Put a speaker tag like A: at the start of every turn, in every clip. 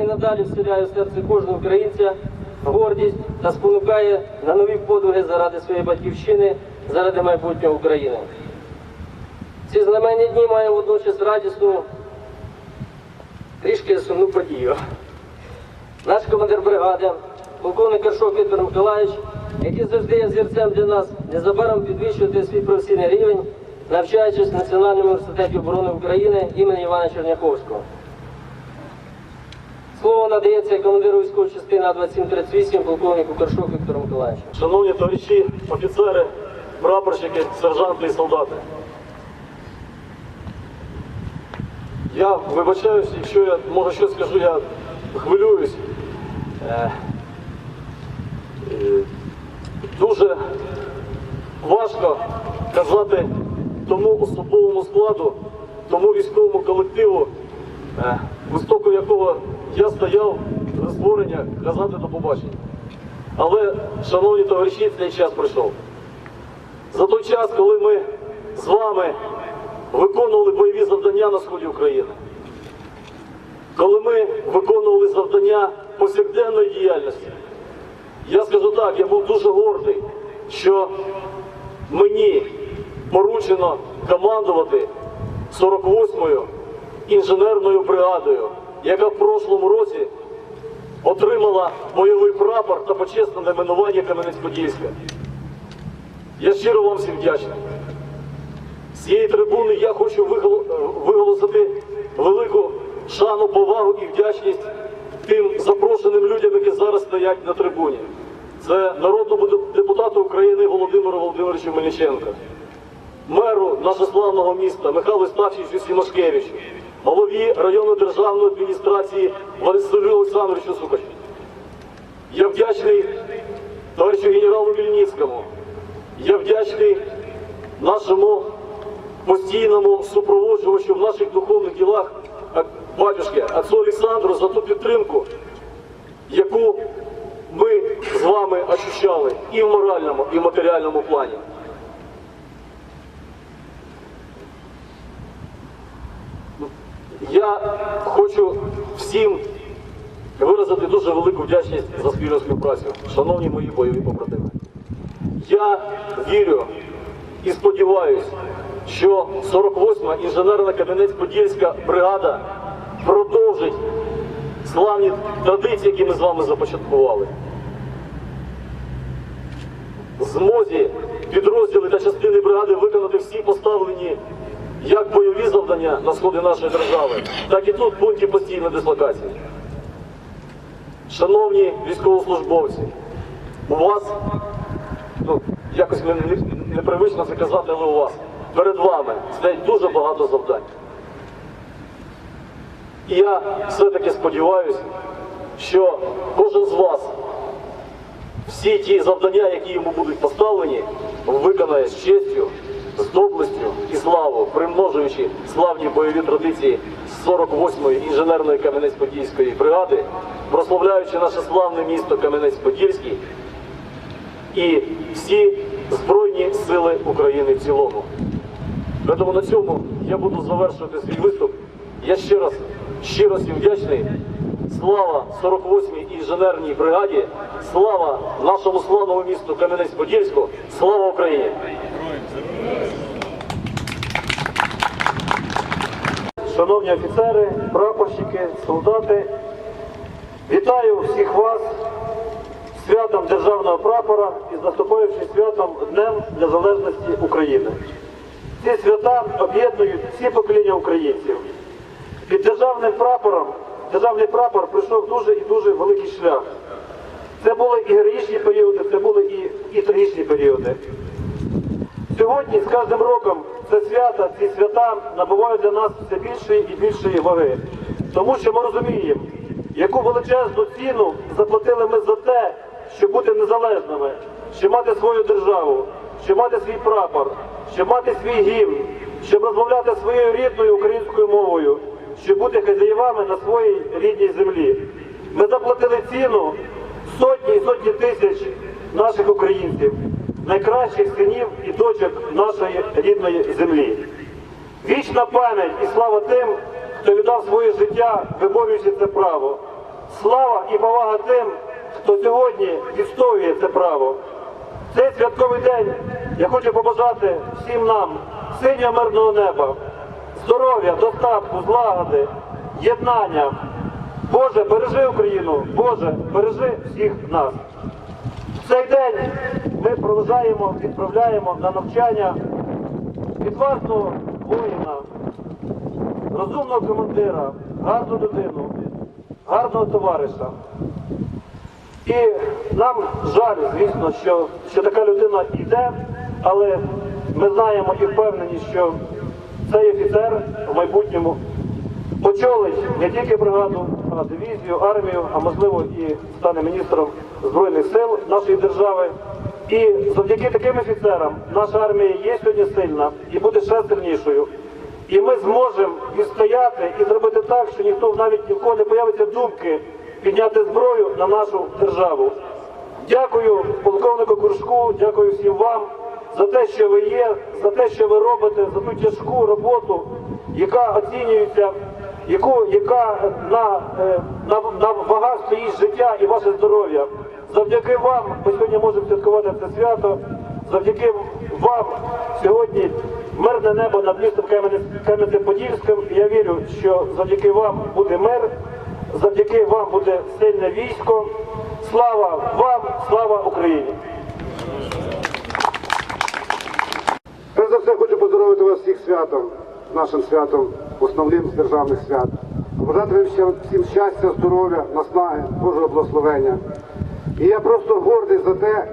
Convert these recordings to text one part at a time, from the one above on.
A: і надалі вселяє в серце кожного українця гордість та спонукає на нові подвиги заради своєї батьківщини, заради майбутнього України. Ці знаменні дні маємо водночас радісну, трішки сумну подію. Наш командир бригади, полковник Каршов Віктор Миколаївич, який завжди є зірцем для нас, незабаром підвищувати свій професійний рівень, навчаючись в Національному університеті оборони України імені Івана Черняховського. Слово надається командиру військової частини А2738, полковнику Каршов Віктору Миколаївичу.
B: Шановні товариші, офіцери, прапорщики, сержанти і солдати. Я вибачаюсь, якщо я може щось скажу, я хвилююсь. Е, е, Дуже важко казати тому особовому складу, тому військовому колективу, в істоку якого я стояв за створення, казати до побачення. Але, шановні товариші, цей час пройшов. За той час, коли ми з вами виконували бойові завдання на сході України, коли ми виконували завдання повсякденної діяльності, я скажу так, я був дуже гордий, що мені поручено командувати 48-ю інженерною бригадою, яка в прошлому році отримала бойовий прапор та почесне найменування Кам'янець-Подільська. Я щиро вам всім вдячний. З цієї трибуни я хочу виголосити велику шану, повагу і вдячність тим запрошеним людям, які зараз стоять на трибуні. Це народному депутату України Володимиру Володимировичу Мельниченка, меру нашого славного міста Михайлу Ставчичу Сімашкевичу, голові районної державної адміністрації Валерію Олександровичу Сукачу. Я вдячний товаришу генералу Мільницькому. Я вдячний нашому постійному супроводжувачу в наших духовних ділах батюшки отцу Олександру за ту підтримку, яку ми з вами ощущали і в моральному, і в матеріальному плані. Я хочу всім виразити дуже велику вдячність за спільну співпрацю, шановні мої бойові побратими. Я вірю і сподіваюся, що 48-ма інженерна Кам'янець-Подільська бригада продовжить славні традиції, які ми з вами започаткували. Змозі підрозділи та частини бригади виконати всі поставлені як бойові завдання на сході нашої держави, так і тут пункти постійної дислокації. Шановні військовослужбовці, у вас, ну, якось непривично це казати, але у вас, перед вами стоять дуже багато завдань. І я все-таки сподіваюся, що кожен з вас всі ті завдання, які йому будуть поставлені, виконає з честю, з доблестю примножуючи славні бойові традиції 48-ї інженерної Кам'янець-Подільської бригади, прославляючи наше славне місто Кам'янець-Подільський і всі Збройні сили України в цілому. Тому на цьому я буду завершувати свій виступ. Я ще раз щиро всім вдячний. Слава 48-й інженерній бригаді, слава нашому славному місту Кам'янець-Подільську, слава Україні! Шановні офіцери, прапорщики, солдати, вітаю всіх вас святом державного прапора і з наступаючим святом Днем Незалежності України. Ці свята об'єднують всі покоління українців. Під державним прапором, державний прапор пройшов дуже і дуже великий шлях. Це були і героїчні періоди, це були і, і трагічні періоди. Сьогодні з кожним роком це свята, ці свята набувають для нас все більшої і більшої ваги. Тому що ми розуміємо, яку величезну ціну заплатили ми за те, щоб бути незалежними, щоб мати свою державу, щоб мати свій прапор, щоб мати свій гімн, щоб розмовляти своєю рідною українською мовою, щоб бути хазяєвами на своїй рідній землі. Ми заплатили ціну сотні і сотні тисяч наших українців, найкращих синів і дочок нашої рідної землі. Вічна пам'ять і слава тим, хто віддав своє життя, виборюючи це право.
C: Слава і повага тим, хто сьогодні відстоює це право. В Цей святковий день я хочу побажати всім нам синього мирного неба, здоров'я, достатку, злагоди, єднання. Боже, бережи Україну, Боже, бережи всіх нас. Цей день ми продовжаємо, відправляємо на навчання відважного воїна, розумного командира, гарну людину, гарного товариша. І нам жаль, звісно, що, що така людина йде, але ми знаємо і впевнені, що цей офіцер в майбутньому очолить не тільки бригаду, а дивізію, армію, а можливо і стане міністром Збройних сил нашої держави. І завдяки таким офіцерам наша армія є сьогодні сильна і буде ще сильнішою. І ми зможемо відстояти і зробити так, що ніхто навіть ні в кого не появиться думки підняти зброю на нашу державу. Дякую полковнику Куршку, дякую всім вам за те, що ви є, за те, що ви робите, за ту тяжку роботу, яка оцінюється, яку, яка на, е, на, на вагах стоїть життя і ваше здоров'я. Завдяки вам ми сьогодні можемо святкувати це свято. Завдяки вам сьогодні мирне небо над містом Кам'янцем-Подільським. Я вірю, що завдяки вам буде мир, завдяки вам буде сильне військо. Слава вам, слава Україні!
D: Перш за все хочу поздоровити вас всіх святом, нашим святом, основним державних свят. Побажати вам всім щастя, здоров'я, наснаги, Божого благословення. І я просто гордий за те,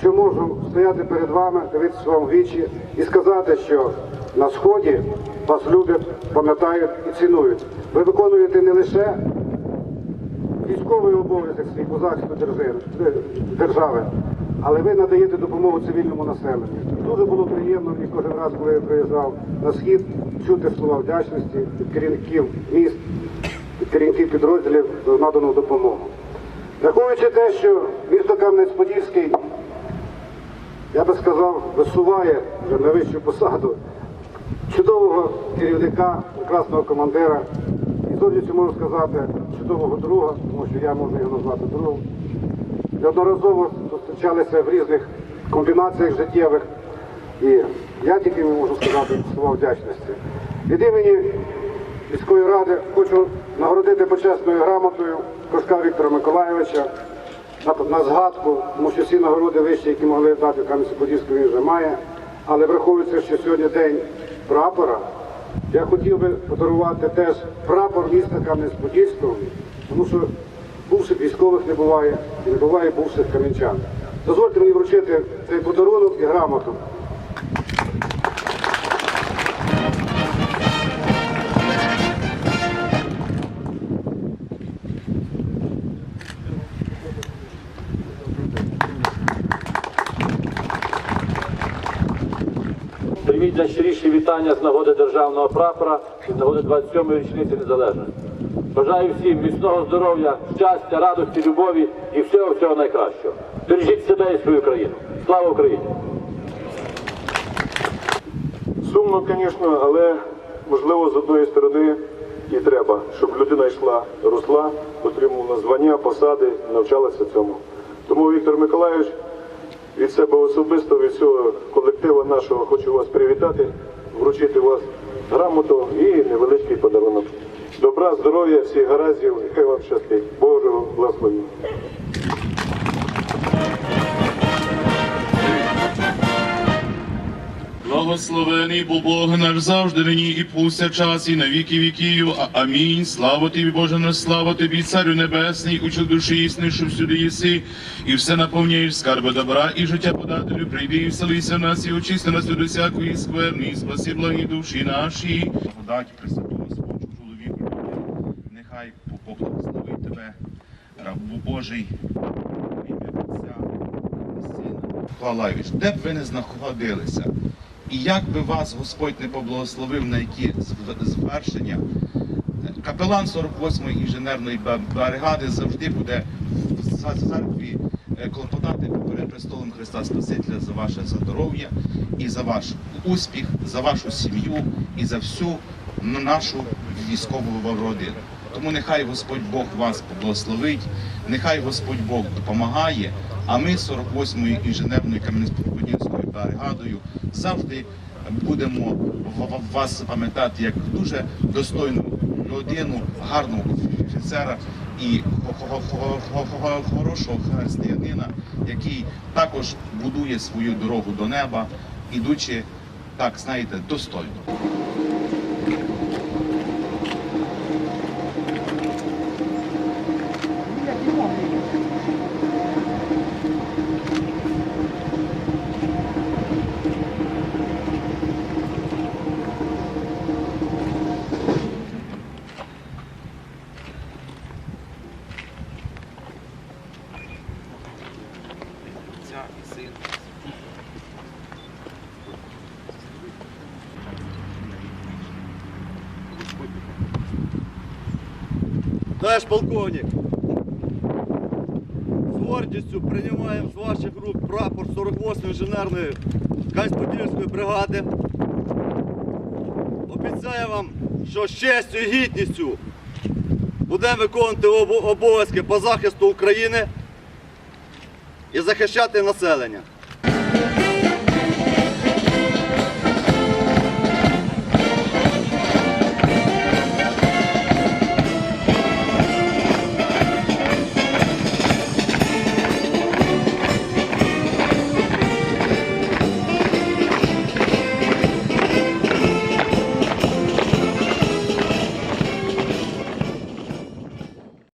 D: що можу стояти перед вами, дивитися вам в вічі і сказати, що на сході вас люблять, пам'ятають і цінують. Ви виконуєте не лише військовий обов'язок свій по захисту держави, але ви надаєте допомогу цивільному населенню. Дуже було приємно мені кожен раз, коли я приїжджав на схід, чути слова вдячності від керівників міст, від керівників підрозділів надану допомогу. Враховуючи те, що місто Кам'янець-Подільський, я би сказав, висуває вже на вищу посаду чудового керівника, прекрасного командира. І зовністю можу сказати чудового друга, тому що я можу його назвати другом. Неодноразово зустрічалися в різних комбінаціях життєвих. І я тільки можу сказати слова вдячності. Від імені міської ради хочу нагородити почесною грамотою Кошка Віктора Миколайовича на, згадку, тому що всі нагороди вищі, які могли дати Кам'янець-Подільському, він вже має. Але враховуючи, що сьогодні день прапора, я хотів би подарувати теж прапор міста Кам'янець-Подільського, тому що бувших військових не буває і не буває бувших кам'янчан. Дозвольте мені вручити цей подарунок і грамоту.
E: Прийміть найщиріші вітання з нагоди державного прапора і з нагоди 27-ї річниці незалежності. Бажаю всім міцного здоров'я, щастя, радості, любові і всього всього найкращого. Бережіть себе і свою країну. Слава Україні!
F: Сумно, звісно, але можливо з одної сторони і треба, щоб людина йшла, росла, отримувала звання, посади, навчалася цьому. Тому Віктор Миколайович від себе особисто, від цього колективу нашого хочу вас привітати, вручити вас грамоту і невеличкий подарунок. Добра, здоров'я, всіх гараздів, хай вам щастить. Божого благословення.
G: Благословений бо Бог наш завжди нині і повсякчас, і на віки віків. Амінь. Слава тобі, Боже наш, слава тобі, Царю Небесний, учил душі існи, що всюди єси, і все наповняєш скарби добра, і життя подателю. Прийди і вселися в нас, і очисти нас від усякої скверни, і спаси благі душі наші. Благодаті Пресвятого Свого чоловіку, нехай поблагословить тебе, рабу Божий, ім'я де б ви не знаходилися, і як би вас Господь не поблагословив на які звершення, капелан 48-ї інженерної бригади завжди буде в церкві е, клопотати перед престолом Христа Спасителя за ваше здоров'я і за ваш успіх, за вашу сім'ю і за всю нашу військову родину. Тому нехай Господь Бог вас поблагословить, нехай Господь Бог допомагає. А ми 48-ю інженерною Кам'янець-Подільською бригадою завжди будемо вас пам'ятати як дуже достойну людину, гарного офіцера і хо- хо- хо- хо- хо- хорошого християнина, який також будує свою дорогу до неба, ідучи так, знаєте, достойно.
H: Товарищ полковник, з гордістю приймаємо з ваших рук прапор 48-ї інженерної Кам'янець-Подільської бригади. Обіцяю вам, що з честю і гідністю будемо виконувати обов'язки по захисту України і захищати населення.